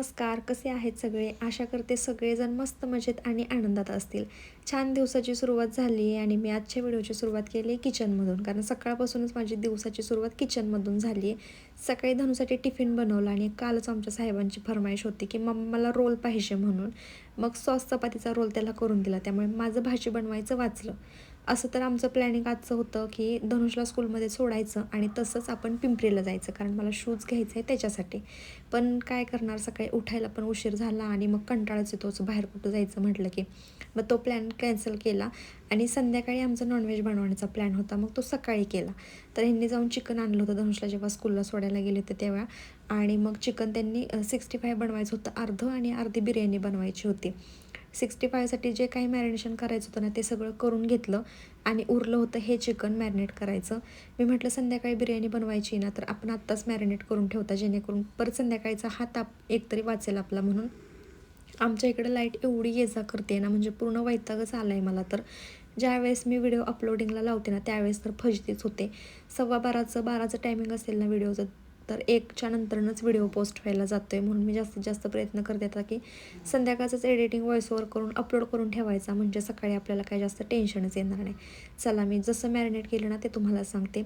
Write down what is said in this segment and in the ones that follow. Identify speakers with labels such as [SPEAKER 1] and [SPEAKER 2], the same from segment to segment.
[SPEAKER 1] नमस्कार कसे आहेत सगळे? आशा करते सगळेजण मस्त मजेत आणि आनंदात असतील. छान दिवसाची सुरुवात झाली आहे आणि मी आजच्या व्हिडिओची सुरुवात केली आहे किचनमधून. कारण सकाळपासूनच माझी दिवसाची सुरुवात किचनमधून झाली आहे. सकाळी धनुसाठी टिफिन बनवला आणि कालच आमच्या साहेबांची फरमाईश होती की मग मला रोल पाहिजे म्हणून. मग सॉस चपातीचा रोल त्याला करून दिला. त्यामुळे माझं भाजी बनवायचं वाचलं. असं तर आमचं प्लॅनिंग आजचं होतं की धनुषला स्कूलमध्ये सोडायचं आणि तसंच आपण पिंपरीला जायचं कारण मला शूज घ्यायचं आहे त्याच्यासाठी. पण काय करणार सकाळी उठायला पण उशीर झाला आणि मग कंटाळाच येतोच बाहेर कुठं जायचं म्हटलं की. मग तो प्लॅन कॅन्सल केला आणि संध्याकाळी आमचा नॉनव्हेज बनवण्याचा प्लॅन होता. मग तो सकाळी केला. तर ह्यांनी जाऊन चिकन आणलं होतं धनुषला जेव्हा स्कूलला सोडायला गेले होते तेव्हा. आणि मग चिकन त्यांनी सिक्स्टी फाय बनवायचं होतं. अर्धं आणि अर्धी बिर्याणी बनवायची होती. सिक्स्टी फायसाठी जे काही मॅरिनेशन करायचं होतं ना ते सगळं करून घेतलं आणि उरलं होतं हे चिकन मॅरिनेट करायचं. मी म्हटलं संध्याकाळी बिर्याणी बनवायची ना तर आपण आत्ताच मॅरिनेट करून ठेवता जेणेकरून परत संध्याकाळीचा हा ताप एकतरी वाचेल आपला म्हणून. आमच्या इकडे लाइट एवढी ये जा करते ना म्हणजे पूर्ण वैतागच आला आहे मला. तर ज्यावेळेस मी व्हिडिओ अपलोडिंगला लावते ना त्यावेळेस तर फजतीच होते. सव्वा बाराचं बाराचं टायमिंग असेल ना व्हिडिओचं तर एकच्या नंतरनंच व्हिडिओ पोस्ट व्हायला जातो आहे म्हणून मी जास्तीत जास्त प्रयत्न करते आता की संध्याकाळचंच एडिटिंग व्हॉइस ओवर करून अपलोड करून ठेवायचा. म्हणजे सकाळी आपल्याला काही जास्त टेन्शनच येणार नाही. चला मी जसं मॅरिनेट केलं ना ते तुम्हाला सांगते.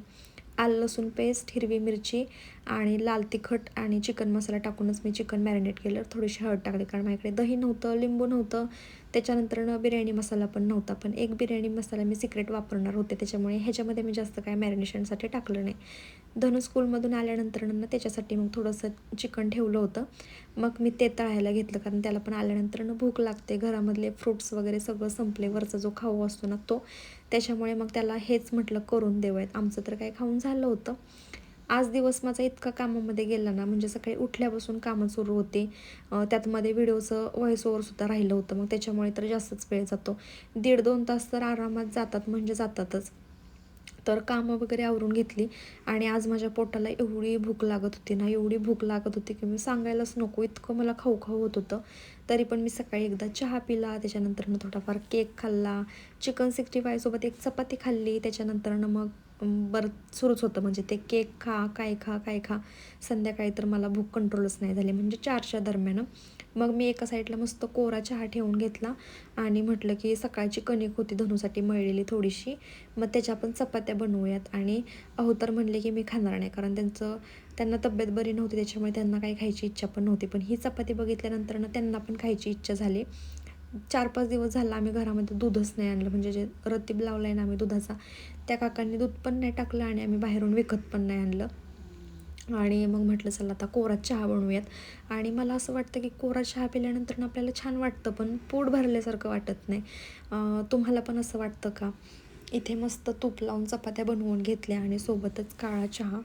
[SPEAKER 1] आलं लसूण पेस्ट हिरवी मिरची आणि लाल तिखट आणि चिकन मसाला टाकूनच मी चिकन मॅरिनेट केलं. थोडीशी हळद टाकली कारण माझ्याकडे दही नव्हतं लिंबू नव्हतं. त्याच्यानंतरनं बिर्याणी मसाला पण नव्हता. पण एक बिर्याणी मसाला मी सिक्रेट वापरणार होते. त्याच्यामुळे ह्याच्यामध्ये मी जास्त काय मॅरिनेशनसाठी टाकलं नाही. धनु स्कूलमधून आल्यानंतरनं त्याच्यासाठी मग थोडंसं चिकन ठेवलं होतं. मग मी ते तळायला घेतलं कारण त्याला पण आल्यानंतरनं भूक लागते. घरामधले फ्रुट्स वगैरे सगळं संपले. वरचा जो खाऊ असतो ना तो. त्याच्यामुळे मग त्याला हेच म्हटलं करून देऊयात. आमचं तर काय खाऊन झालं होतं. आज दिवस माझा इतका कामामध्ये गेला ना म्हणजे सकाळी उठल्यापासून कामं सुरू होते. त्यात मध्ये व्हिडिओचं व्हॉइस ओव्हरसुद्धा राहिलं होतं. मग त्याच्यामुळे तर जास्तच वेळ जातो. दीड दोन तास तर आरामात जातात म्हणजे जातातच. तर कामं वगैरे आवरून घेतली. आणि आज माझ्या पोटाला एवढी भूक लागत होती ना एवढी भूक लागत होती की मी सांगायलाच नको. इतकं मला खाऊ खाऊ होत होतं. तरी पण मी सकाळी एकदा चहा पिला. त्याच्यानंतरनं थोडाफार केक खाल्ला. चिकन सिक्स्टी फायसोबत एक चपाती खाल्ली. त्याच्यानंतरनं मग बरं सुरूच होतं. म्हणजे ते केक खा काय खा काय खा. संध्याकाळी तर मला भूक कंट्रोलच नाही झाली. म्हणजे चारच्या दरम्यान. मग मी एका साईडला मस्त कोरा चहा ठेवून घेतला. आणि म्हटलं की सकाळची कणिक होती धनुसाठी मळलेली थोडीशी. मग त्याच्या पण चपात्या बनवूयात. आणि अहो तर म्हणले की मी खाणार नाही. कारण त्यांचं त्यांना तब्येत बरी नव्हती. त्याच्यामुळे त्यांना काही खायची इच्छा पण नव्हती. पण ही चपाती बघितल्यानंतर ना त्यांना पण खायची इच्छा झाली. चार पाच दिवस झाला आम्ही घरामध्ये दूधच नाही आणलं. म्हणजे जे रतीब लावला आहे ना आम्ही दुधाचा त्या काकांनी दूध पण नाही टाकलं आणि आम्ही बाहेरून विकत पण नाही आणलं. आणि मग म्हटलं चला आता कोरा चहा बनवूयात. आणि मला असं वाटतं की कोरा चहा पिल्यानंतर आपल्याला छान वाटतं पण पोट भरल्यासारखं वाटत नाही. तुम्हाला पण असं वाटतं का? इथे मस्त तूप लावून चपात्या बनवून घेतल्या आणि सोबतच काळा चहा.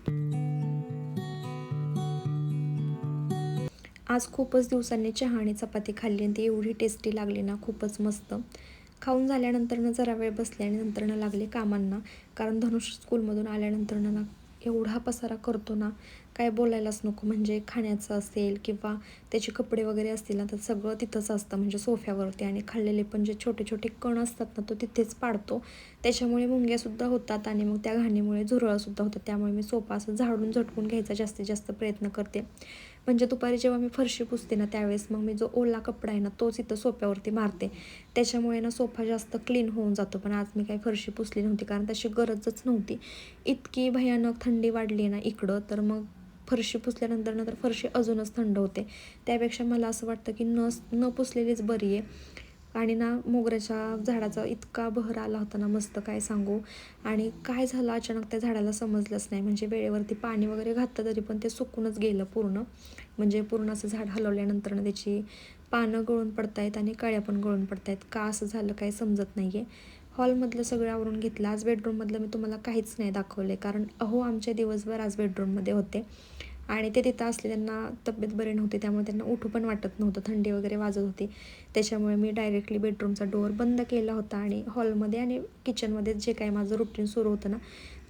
[SPEAKER 1] आज खूपच दिवसांनी चहा आणि चपाती खाल्ली आणि ती एवढी टेस्टी लागली ना खूपच मस्त. खाऊन झाल्यानंतरनं जरा वेळ बसले आणि नंतरनं लागले कामांना. कारण धनुष स्कूलमधून आल्यानंतरनं ना एवढा पसारा करतो ना काय बोलायलाच नको. म्हणजे खाण्याचं असेल किंवा त्याचे कपडे वगैरे असतील ना तर सगळं तिथंच असतं. म्हणजे सोफ्यावरती आणि खाल्लेले पण जे छोटे छोटे कण असतात ना तो तिथेच पाडतो. त्याच्यामुळे मुंग्यासुद्धा होतात आणि मग त्या घाणीमुळे झुरळसुद्धा होतात. त्यामुळे मी सोफा असं झाडून झटकून घ्यायचा जास्तीत जास्त प्रयत्न करते. म्हणजे दुपारी जेव्हा मी फरशी पुसते ना त्यावेळेस मग मी जो ओला कपडा आहे ना तोच इथं सोप्यावरती मारते. त्याच्यामुळे ना सोफा जास्त क्लीन होऊन जातो पण आज मी काही फरशी पुसली नव्हती कारण तशी गरजच नव्हती. इतकी भयानक थंडी वाढली ना इकडं तर मग फरशी पुसल्यानंतर नंतर फरशी अजूनच थंड होते. त्यापेक्षा मला असं वाटतं की न न पुसलेलीच बरी आहे. आणि ना मोगऱ्याच्या झाडाचा इतका बहर आला होता ना मस्त काय सांगू. आणि काय झालं अचानक त्या झाडाला समजलंच नाही. म्हणजे वेळेवरती पाणी वगैरे घातलं तरी पण ते सुकूनच गेलं पूर्ण. म्हणजे पूर्ण असं झाड हलवल्यानंतर ना त्याची पानं गळून पडतायत आणि कळ्या पण गळून पडतायत. का असं झालं काही समजत नाही आहे हॉलमधलं सगळं आवरून घेतलं. आज बेडरूममधलं मी तुम्हाला काहीच नाही दाखवले कारण अहो आमचे दिवसभर आज बेडरूममध्ये होते. आणि ते तिथं असले त्यांना तब्येत बरी नव्हती त्यामुळे त्यांना उठू पण वाटत नव्हतं थंडी वगैरे वाजत होती. त्याच्यामुळे मी डायरेक्टली बेडरूमचा डोअर बंद केला होता आणि हॉलमध्ये आणि किचनमध्ये जे काही माझं रुटीन सुरू होतं ना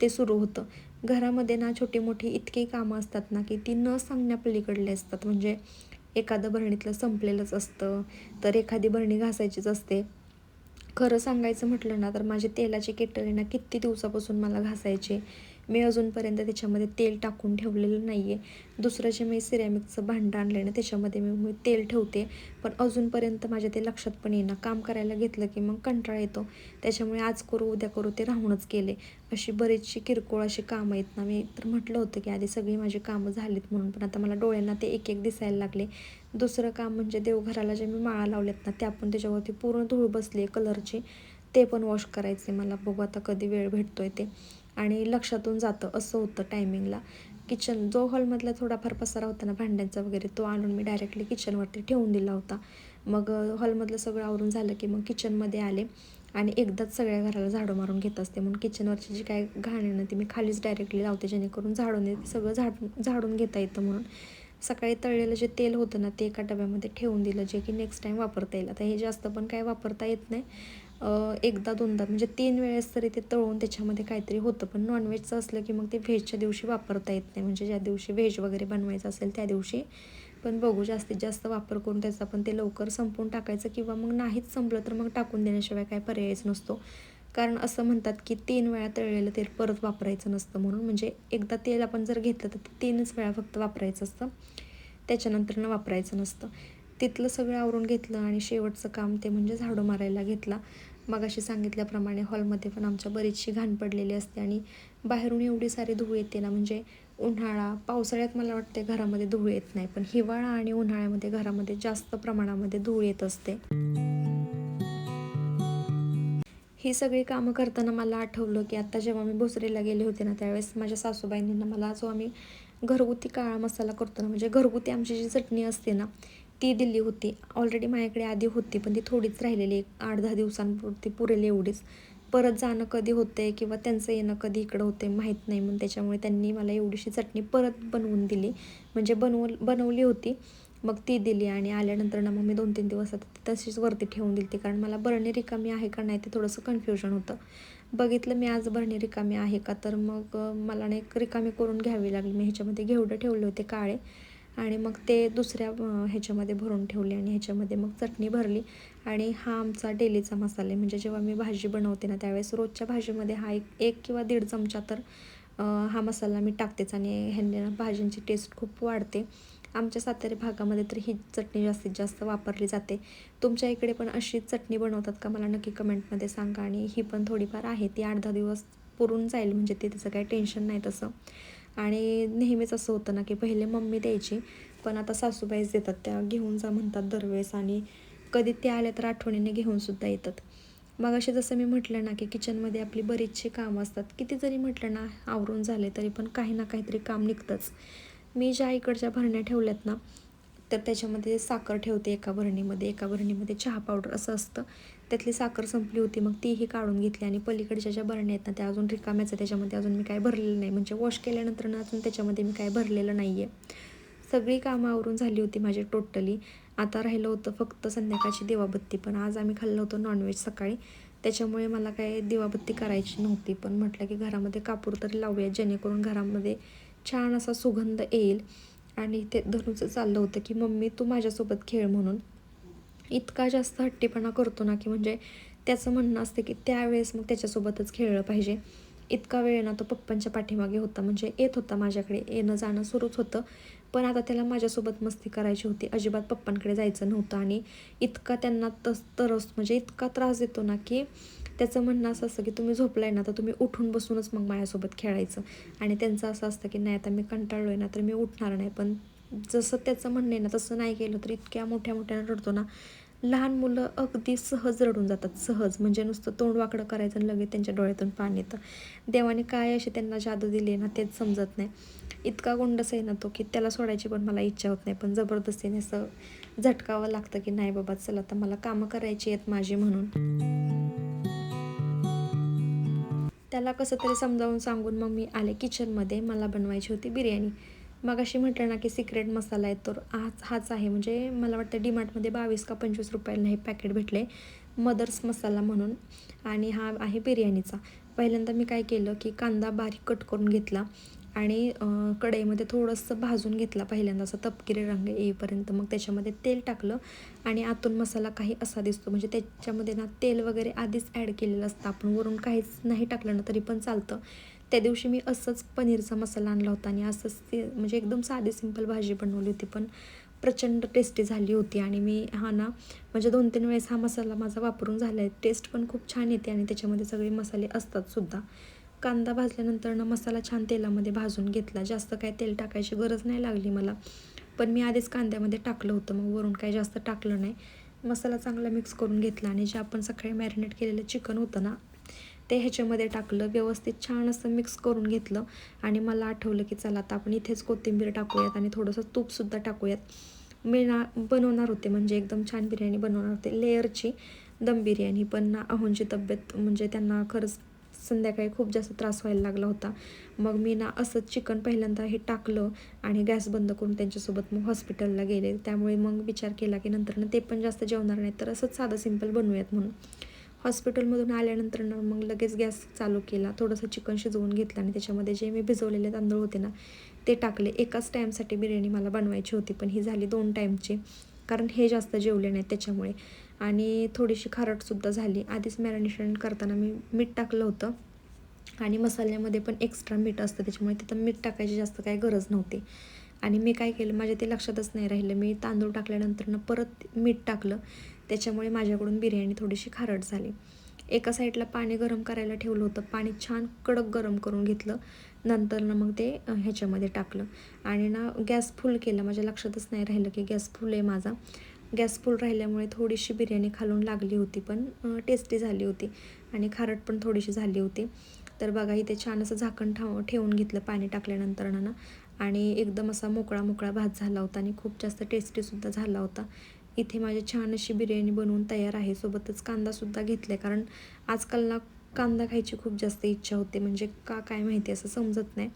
[SPEAKER 1] ते सुरू होतं. घरामध्ये ना छोटी मोठी इतकी कामं असतात ना की ती न सांगण्यापलीकडले असतात. म्हणजे एखादं भरणीतलं संपलेलंच असतं तर एखादी भरणी घासायचीच असते. खरं सांगायचं म्हटलं ना तर माझे तेलाची केटल ना किती दिवसापासून मला घासायचे. मी अजूनपर्यंत त्याच्यामध्ये तेल टाकून ठेवलेलं नाही आहे दुसरं जे मी सिरॅमिकचं भांडं आणलं ना त्याच्यामध्ये मी तेल ठेवते. पण अजूनपर्यंत माझ्या ते लक्षात पण येईना. काम करायला घेतलं की मग कंटाळा येतो. त्याच्यामुळे आज करू उद्या करू ते राहूनच गेले. अशी बरीचशी किरकोळ अशी कामं आहेत ना मी तर म्हटलं होतं की आधी सगळी माझी कामं झालीत म्हणून पण आता मला डोळ्यांना ते एक एक दिसायला लागले. दुसरं काम म्हणजे देवघराला जे मी माळा लावल्यात ना त्या पण त्याच्यावरती पूर्ण धूळ बसली आहे कलरची ते पण वॉश करायचे मला. बघू आता कधी वेळ भेटतो आहे ते. आणि लक्षातून जातं असं होतं टायमिंगला किचन जो हॉलमधला थोडाफार पसारा होता ना भांड्यांचा वगैरे तो आणून मी डायरेक्टली किचनवरती ठेवून दिला होता. मग हॉलमधलं सगळं आवरून झालं की मग किचनमध्ये आले आणि एकदाच सगळ्या घराला झाडू मारून घेत असते. म्हणून किचनवरची जी काय घाण आहे ना ती मी खालीच डायरेक्टली लावते जेणेकरून झाडून येते सगळं झाडून झाडून घेता येतं म्हणून. सकाळी तळलेलं जे तेल होतं ना ते एका डब्यामध्ये ठेवून दिलं जे की नेक्स्ट टाईम वापरता येईल. आता हे जास्त पण काय वापरता येत नाही. एकदा दोनदा म्हणजे तीन वेळेस तरी ते तळून त्याच्यामध्ये काहीतरी होतं. पण नॉनव्हेजचं असलं की मग ते व्हेजच्या दिवशी वापरता येत नाही. म्हणजे ज्या दिवशी व्हेज वगैरे बनवायचं असेल त्या दिवशी. पण बघू जास्तीत जास्त वापर करून त्याचा पण ते लवकर संपवून टाकायचं किंवा मग नाहीच संपलं तर मग टाकून देण्याशिवाय काय पर्यायच नसतो. कारण असं म्हणतात की तीन वेळा तळलेलं तेल परत वापरायचं नसतं म्हणून. म्हणजे एकदा तेल आपण जर घेतलं तर ते तीनच वेळा फक्त वापरायचं असतं. त्याच्यानंतर वापरायचं नसतं. तिथलं सगळं आवरून घेतलं आणि शेवटचं काम ते म्हणजे झाडू मारायला घेतला. मग अशी सांगितल्याप्रमाणे हॉलमध्ये पण आमच्या बरीचशी घाण पडलेली असते आणि बाहेरून एवढी सारी धूळ येते ना म्हणजे उन्हाळा पावसाळ्यात मला वाटते घरामध्ये धूळ येत नाही पण हिवाळा आणि उन्हाळ्यामध्ये घरामध्ये जास्त प्रमाणामध्ये धूळ येत असते. ही सगळी कामं करताना मला आठवलं की आत्ता जेव्हा मी भोसरीला गेले होते ना त्यावेळेस माझ्या सासूबाईंनी ना मला जो आम्ही घरगुती काळा मसाला करतो ना म्हणजे घरगुती आमची जी चटणी असते ना ती दिली होती. ऑलरेडी माझ्याकडे आधी होती पण ती थोडीच राहिलेली एक आठ दहा दिवसांपुरती पुरेल एवढीच. परत जाणं कधी होते किंवा त्यांचं येणं कधी इकडं होते माहीत नाही म्हणून त्याच्यामुळे त्यांनी मला एवढीशी चटणी परत बनवून दिली. म्हणजे बनव बनवली होती. मग ती दिली आणि आल्यानंतर ना मग मी दोन तीन दिवस आता तशीच वरती ठेवून दिली कारण मला बरणी रिकामी आहे का नाही ते थोडंसं कन्फ्युजन होतं. बघितलं मी आज बरणी रिकामी आहे का तर मग मला नाही रिकामी करून घ्यावी लागली. मी ह्याच्यामध्ये घेवडं ठेवले होते काळे. आणि मग ते दुसऱ्या ह्याच्यामध्ये भरून ठेवले आणि ह्याच्यामध्ये मग चटणी भरली. आणि हा आमचा डेलीचा मसाला म्हणजे जेव्हा मी भाजी बनवते ना त्यावेळेस रोजच्या भाजीमध्ये हा एक एक किंवा दीड चमचा तर हा मसाला मी टाकतेच आणि ह्यांनी भाज्यांची टेस्ट खूप वाढते. आमच्या सातारी भागामध्ये तर ही चटणी जास्तीत जास्त वापरली जाते. तुमच्या इकडे पण अशी चटणी बनवतात का? मला नक्की कमेंटमध्ये सांगा आणि ही पण थोडीफार आहे. ती आठ दहा दिवस पुरून जाईल. म्हणजे ते त्याचं काही टेन्शन नाही तसं. आणि नेहमीच असं होतं ना की पहिले मम्मी द्यायची पण आता सासूबाईच देतात त्या घेऊन जा म्हणतात दरवेळेस आणि कधी ते आल्या तर आठवणीने घेऊनसुद्धा येतात. मग असे जसं मी म्हटलं ना की किचनमध्ये आपली बरीचशी कामं असतात किती जरी म्हटलं ना आवरून झाले तरी पण काही ना काहीतरी काम निघतंच. मी ज्या इकडच्या भरण्या ठेवल्यात ना तर त्याच्यामध्ये साखर ठेवते एका भरणीमध्ये एका भरणीमध्ये चहा पावडर असं असतं. त्यातली साखर संपली होती मग तीही काढून घेतली आणि पलीकडच्या ज्या भरण्या आहेत ना त्या अजून रिकाम्याचं त्याच्यामध्ये अजून मी काय भरलेलं नाही. म्हणजे वॉश केल्यानंतर ना अजून त्याच्यामध्ये मी काय भरलेलं नाही आहे सगळी कामं आवरून झाली होती माझी टोटली आता राहिलं होतं फक्त संध्याकाळची दिवाबत्ती पण आज आम्ही खाल्लं होतं नॉनव्हेज सकाळी. त्याच्यामुळे मला काय दिवाबत्ती करायची नव्हती पण म्हटलं की घरामध्ये कापूर तरी लावूया जेणेकरून घरामध्ये छान असा सुगंध येईल. आणि ते धनुचं चाललं होतं की मम्मी तू माझ्यासोबत खेळ म्हणून. इतका जास्त हट्टीपणा करतो ना की म्हणजे त्याचं म्हणणं असतं की त्यावेळेस मग त्याच्यासोबतच खेळलं पाहिजे. इतका वेळ ना तो पप्पांच्या पाठीमागे होता. म्हणजे येत होता माझ्याकडे. येणं जाणं सुरूच होतं. पण आता त्याला माझ्यासोबत मस्ती करायची होती. अजिबात पप्पांकडे जायचं नव्हतं. आणि इतका त्यांना तस तरस म्हणजे इतका त्रास देतो ना की त्याचं म्हणणं असं असतं की तुम्ही झोपलाय ना तर तुम्ही उठून बसूनच मग माझ्यासोबत खेळायचं. आणि त्यांचं असं असतं की नाही आता मी कंटाळलो आहे ना तर मी उठणार नाही. पण जसं त्याचं म्हणणं आहे ना तसं नाही केलं तर इतक्या मोठ्या मोठ्यानं रडतो ना. लहान मुलं अगदी सहज रडून जातात सहज. म्हणजे नुसतं तोंड वाकडं करायचं आणि लगेच त्यांच्या डोळ्यातून पाणी येतं. देवाने काय असे त्यांना जादू दिली ना तेच समजत नाही. इतका गोंडस आहे ना तो की त्याला सोडायची पण मला इच्छा होत नाही. पण जबरदस्तीने असं झटकावं लागतं की नाही बाबा चला तर मला कामं करायची आहेत माझी म्हणून. त्याला कसं तरी समजावून सांगून मग मी आले किचनमध्ये मला बनवायची होती बिर्याणी. मग अशी म्हटलं ना की सिक्रेट मसाला आहे तर हाच हाच आहे. म्हणजे मला वाटतं डीमार्टमध्ये बावीस का पंचवीस रुपयाला हे पॅकेट भेटले. मदर्स मसाला म्हणून. आणि हा आहे बिर्याणीचा. पहिल्यांदा मी काय केलं की कांदा बारीक कट करून घेतला आणि कढईमध्ये थोडंसं भाजून घेतला पहिल्यांदा. असं तपकिरी रंग येईपर्यंत मग त्याच्यामध्ये तेल टाकलं आणि आतून मसाला काही असा दिसतो. म्हणजे त्याच्यामध्ये ना तेल वगैरे आधीच ॲड केलेलं असतं. आपण वरून काहीच नाही टाकलं ना तरी पण चालतं. त्या दिवशी मी असंच पनीरचा मसाला आणला होता आणि असंच ते म्हणजे एकदम साधी सिंपल भाजी बनवली होती. पण प्रचंड टेस्टी झाली होती आणि मी हा ना म्हणजे दोन तीन वेळेस हा मसाला माझा वापरून झाला आहे टेस्ट पण खूप छान येते आणि त्याच्यामध्ये सगळे मसाले असतात सुद्धा. कांदा भाजल्यानंतर ना मसाला छान तेलामध्ये भाजून घेतला. जास्त काय तेल टाकायची गरज नाही लागली मला. पण मी आधीच कांद्यामध्ये टाकलं होतं. मग वरून काही जास्त टाकलं नाही. मसाला चांगला मिक्स करून घेतला आणि जे आपण सकाळी मॅरिनेट केलेलं चिकन होतं ना ते ह्याच्यामध्ये टाकलं व्यवस्थित छान असं मिक्स करून घेतलं आणि मला आठवलं की चला आता आपण इथेच कोथिंबीर टाकूयात आणि थोडंसं तूपसुद्धा टाकूयात. मी ना बनवणार होते म्हणजे एकदम छान बिर्याणी बनवणार होते लेअरची दम बिर्याणी. पण ना अहोंची तब्येत म्हणजे त्यांना खरंच संध्याकाळी खूप जास्त त्रास व्हायला लागला होता. मग मी ना असंच चिकन पहिल्यांदा हे टाकलं आणि गॅस बंद करून त्यांच्यासोबत मग हॉस्पिटलला गेले. त्यामुळे मग विचार केला की नंतर ना ते पण जास्त जेवणार नाही तर असंच साधं सिंपल बनवूयात म्हणून. हॉस्पिटलमधून आल्यानंतर ना मग लगेच गॅस चालू केला. थोडंसं चिकन शिजवून घेतलं आणि त्याच्यामध्ये जे मी भिजवलेले तांदूळ होते ना ते टाकले. एकाच टाईमसाठी बिर्याणी मला बनवायची होती पण ही झाली दोन टाईमची कारण हे जास्त जेवले नाहीत त्याच्यामुळे. आणि थोडीशी खारटसुद्धा झाली. आधीच मॅरिनेशन करताना मी मीठ टाकलं होतं. आणि मसाल्यामध्ये पण एक्स्ट्रा मीठ असतं त्याच्यामुळे तिथं मीठ टाकायची जास्त काही गरज नव्हती. आणि मी काय केलं माझ्या ते लक्षातच नाही राहिलं. मी तांदूळ टाकल्यानंतर ना परत मीठ टाकलं. त्याच्यामुळे माझ्याकडून बिर्याणी थोडीशी खारट झाली. एका साईडला पाणी गरम करायला ठेवलं होतं. पाणी छान कडक गरम करून घेतलं. नंतर ना मग ते ह्याच्यामध्ये टाकलं. आणि ना गॅस फुल केला. माझ्या लक्षातच नाही राहिलं की गॅस फुल आहे माझा. गॅस फुल राहिल्यामुळे थोडीशी बिर्याणी खालून लागली होती पण टेस्टी झाली होती. आणि खारट पण थोडीशी झाली होती. तर बघा इथे छान असं झाकण ठाव ठेवून घेतलं पाणी टाकल्यानंतर ना आणि एकदम असा मोकळा मोकळा भात झाला होता आणि खूप जास्त टेस्टीसुद्धा झाला होता. इथे माझी छान अशी बिर्याणी बनवून तयार आहे. सोबतच कांदासुद्धा घेतला आहे कारण आजकाल ना कांदा खायची खूप जास्त इच्छा होते. म्हणजे का काय माहिती असं समजत नाही.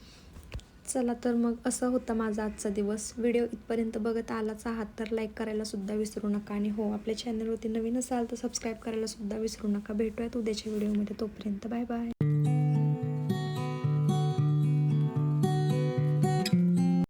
[SPEAKER 1] चला तर मग असा होता माझा आजचा दिवस. व्हिडिओ इथपर्यंत बघत आलाच आहात तर लाईक करायला सुद्धा विसरू नका. आणि हो आपल्या चॅनलवरती नवीन असाल तर सबस्क्राईब करायला सुद्धा विसरू नका. भेटूयात उद्याच्या व्हिडिओमध्ये. तोपर्यंत बाय बाय.